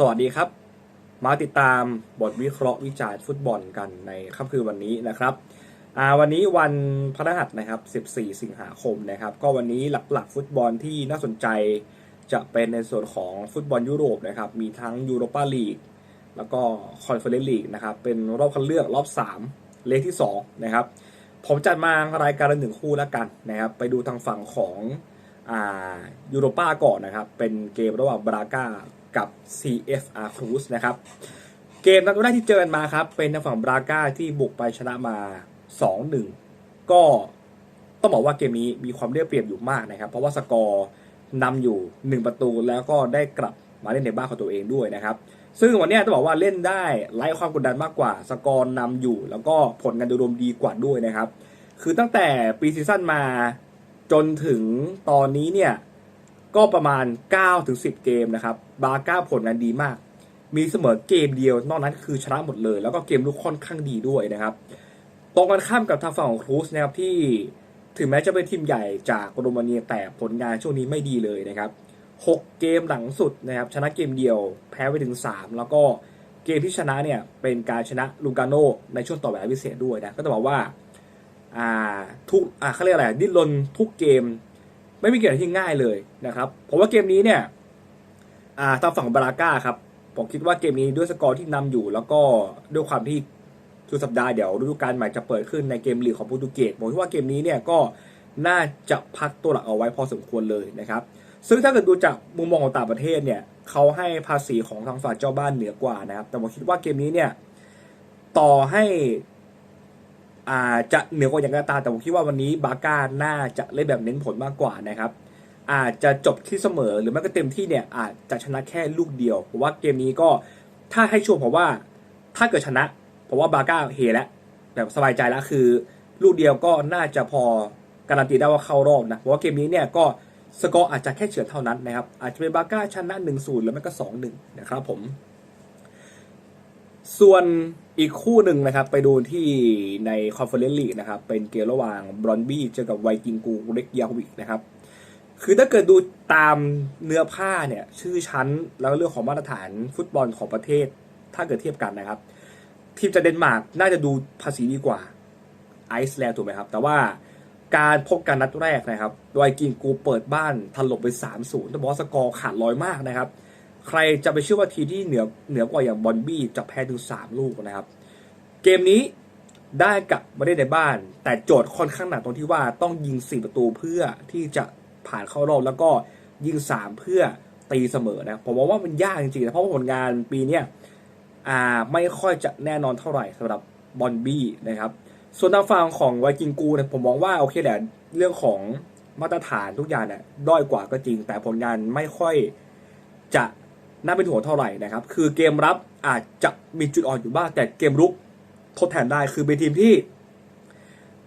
สวัสดีครับ มาติดตามบทวิเคราะห์วิจารณ์ฟุตบอลกันในค่ำคืนวันนี้นะครับวันนี้วันพฤหัสนะครับ 14 สิงหาคมนะครับ ก็วันนี้หลักๆ ฟุตบอลที่น่าสนใจจะเป็นในส่วนของฟุตบอลยุโรปนะครับ มีทั้งยูโรปาลีกแล้วก็คอนเฟอเรนซ์ลีกนะครับ เป็นรอบคัดเลือกรอบ 3 เลขที่ 2 นะครับ ผมจัดมารายการละหนึ่งคู่แล้วกันนะครับ ไปดูทางฝั่งของอยูโรป้าก่อนนะครับ เป็นเกมระหว่างบราก้า กับ CFR Cruz นะครับ เกมนัดแรกที่เจอกันมาครับ เป็นทางฝั่งบราก้าที่บุกไปชนะมา 2-1 ก็ต้องบอกว่าเกมนี้มีความเรียบเปรียบอยู่มากนะครับ เพราะว่าสกอร์นำอยู่ 1 ประตูแล้วก็ได้กลับมาเล่นในบ้านของตัวเองด้วยนะครับ ซึ่งวันนี้ต้องบอกว่าเล่นได้ไล่ความกดดันมากกว่า สกอร์นำอยู่ แล้วก็ผลงานโดยรวมดีกว่าด้วยนะครับ คือตั้งแต่ปีซีซั่นมาจนถึงตอนนี้เนี่ย ก็ประมาณ 9-10 เกมนะครับ บาก้าผลงานดีมาก มีเสมอเกมเดียวนอกนั้นคือชนะหมดเลย แล้วก็เกมลุกค่อนข้างดีด้วยนะครับ ตรงกันข้ามกับทางฝั่งของครูสนะครับที่ถึงแม้จะเป็นทีมใหญ่จากโรมาเนียแต่ผลงานช่วงนี้ไม่ดีเลยนะครับ6 เกมหลังสุดนะครับชนะเกมเดียวแพ้ไปถึง 3 แล้วก็เกมที่ชนะเนี่ยเป็นการชนะลูกาโนในช่วงต่อเวลาพิเศษด้วยนะก็ต้องบอกว่าอ่าทุกอ่าเขาเรียกอะไรดิ้นรนทุกเกม ไม่มีเกมที่ง่ายเลยนะครับผมว่าเกมนี้เนี่ยอ่าทางฝั่งบาราก้าครับผมคิดว่าเกมนี้ด้วยสกอร์ที่นำอยู่ แล้วก็ด้วยความที่ทุกสัปดาห์เดี๋ยวฤดูกาลใหม่จะเปิดขึ้นในเกมลีกของโปรตุเกสผมคิดว่าเกมนี้เนี่ยก็น่าจะพักตัวหลักเอาไว้พอสมควรเลยนะครับ ซึ่งถ้าเกิดดูจากมุมมองของต่างประเทศเนี่ยเขาให้ภาษีของทางฝ่ายเจ้าบ้านเหนือกว่านะครับ แต่ผมคิดว่าเกมนี้เนี่ยต่อให้ อาจจะเหนือกว่าอย่างก็ตาแต่ผมคิดว่าวันนี้บาก้าน่าจะเล่นแบบเน้นผลมากกว่านะครับ อาจจะจบที่เสมอหรือไม่ก็เต็มที่เนี่ยอาจจะชนะแค่ลูกเดียวผมว่าเกมนี้ก็ถ้าให้ชัวร์ผมว่าถ้าเกิดชนะผมว่าบาก้าเฮแล้วแบบสบายใจแล้วคือ ลูกเดียวก็น่าจะพอการันตีได้ว่าเข้ารอบนะเพราะว่าเกมนี้เนี่ยก็สกอร์อาจจะแค่เฉือนเท่านั้นนะครับอาจจะเป็นบาก้าชนะ1-0หรือไม่ก็2-1นะครับผม ส่วนอีกคู่หนึ่งนะครับ ไปดูที่ในคอนเฟอเรนซ์ลีกนะครับ เป็นเกมระหว่างบรอนบี้เจอกับไวกิงกูเล็กยาวิกนะครับ คือถ้าเกิดดูตามเนื้อผ้าเนี่ย ชื่อชั้นแล้วเรื่องของมาตรฐานฟุตบอลของประเทศ ถ้าเกิดเทียบกันนะครับ ทีมจากเดนมาร์กน่าจะดูภาษีดีกว่าไอซ์แลนด์ถูกไหมครับ แต่ว่าการพบกันนัดแรกนะครับไวกิงกูเปิดบ้านถล่มไป3-0ต้องบอกว่าสกอร์ขาดลอยมากนะครับ ใครจะไปเชื่อว่าทีที่เหนือเหนือกว่าอย่างบอลบี้จะแพ้ถึง3ลูกนะครับ เกมนี้ได้กลับมาได้ในบ้าน แต่โจทย์ค่อนข้างหนักตรงที่ว่าต้องยิง4ประตูเพื่อที่จะผ่านเข้ารอบแล้วก็ยิง3เพื่อตีเสมอนะผมมองว่ามันยากจริงๆนะเพราะว่าผลงานปีเนี้ยอ่าไม่ค่อยจะแน่นอนเท่าไหร่สำหรับบอลบี้นะครับ ส่วนทางฝั่งของไวกิงกูเนี่ยผมมองว่าโอเคแหละเรื่องของมาตรฐานทุกอย่างเนี่ยด้อยกว่าก็จริง แต่ผลงานไม่ค่อยจะ น่าเป็นห่วงเท่าไหร่นะครับ คือเกมรับอาจจะมีจุดอ่อนอยู่บ้าง แต่เกมรุกทดแทนได้คือเป็นทีมที่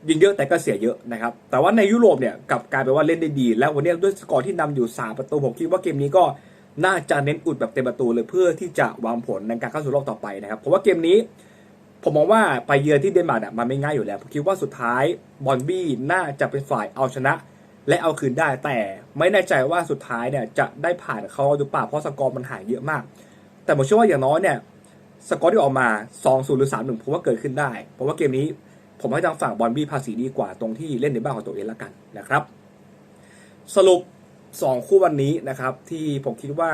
ยิงเยอะแต่ก็เสียเยอะนะครับ แต่ว่าในยุโรปเนี่ยกลับกลายเป็นว่าเล่นได้ดี แล้ววันนี้ด้วยสกอร์ที่นำอยู่ 3 ประตูผมคิดว่าเกมนี้ก็น่าจะเน้นอุดแบบเต็มประตูเลยเพื่อที่จะวางผลในการเข้าสู่รอบต่อไปนะครับผมว่าเกมนี้ ผมมองว่าไปเยือนที่เดนมาร์กเนี่ยมันไม่ง่ายอยู่แล้วผมคิดว่าสุดท้ายบอลบี้น่าจะเป็นฝ่ายเอาชนะ และเอาคืนได้แต่ไม่แน่ใจว่าสุดท้ายเนี่ยจะได้ผ่านเขาหรือเปล่าเพราะสกอร์มันห่างเยอะมาก แต่ผมเชื่อว่าอย่างน้อยเนี่ยสกอร์ที่ออกมา 2-0 หรือ 3-1 ผมว่าเกิดขึ้นได้ เพราะว่าเกมนี้ผมให้ทางฝั่งบอลบี้ภาษีดีกว่าตรงที่เล่นในบ้านของตัวเองละกันนะครับ สรุป 2 คู่วันนี้นะครับที่ผมคิดว่า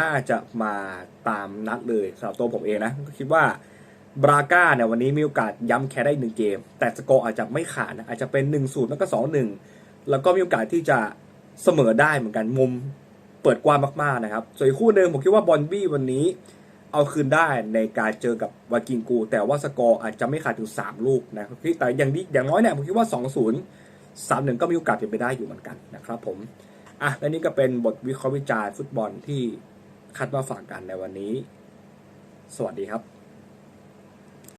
น่าจะมาตามนัดเลยสำหรับตัวผมเองนะก็คิดว่าบราก้าเนี่ยวันนี้มีโอกาสย้ำแค่ได้หนึ่งเกม แต่สกอร์อาจจะไม่ขาดนะอาจจะเป็น1-0แล้วก็2-1 แล้วก็มีโอกาสที่จะเสมอได้เหมือนกันมุมเปิดกว้างมากๆนะครับ ส่วนอีกคู่หนึ่งผมคิดว่าบอลบี้วันนี้เอาคืนได้ในการเจอกับวากิงกู แต่ว่าสกอร์อาจจะไม่ขาดถึง 3 ลูกนะครับแต่อย่างนี้อย่างน้อยเนี่ยผมคิดว่า 2-0 3-1 ก็มีโอกาสเป็นไปได้อยู่เหมือนกันนะครับผมอะและนี่ก็เป็นบทวิเคราะห์วิจารณ์ฟุตบอลที่คัดมาฝากกันในวันนี้ สวัสดีครับ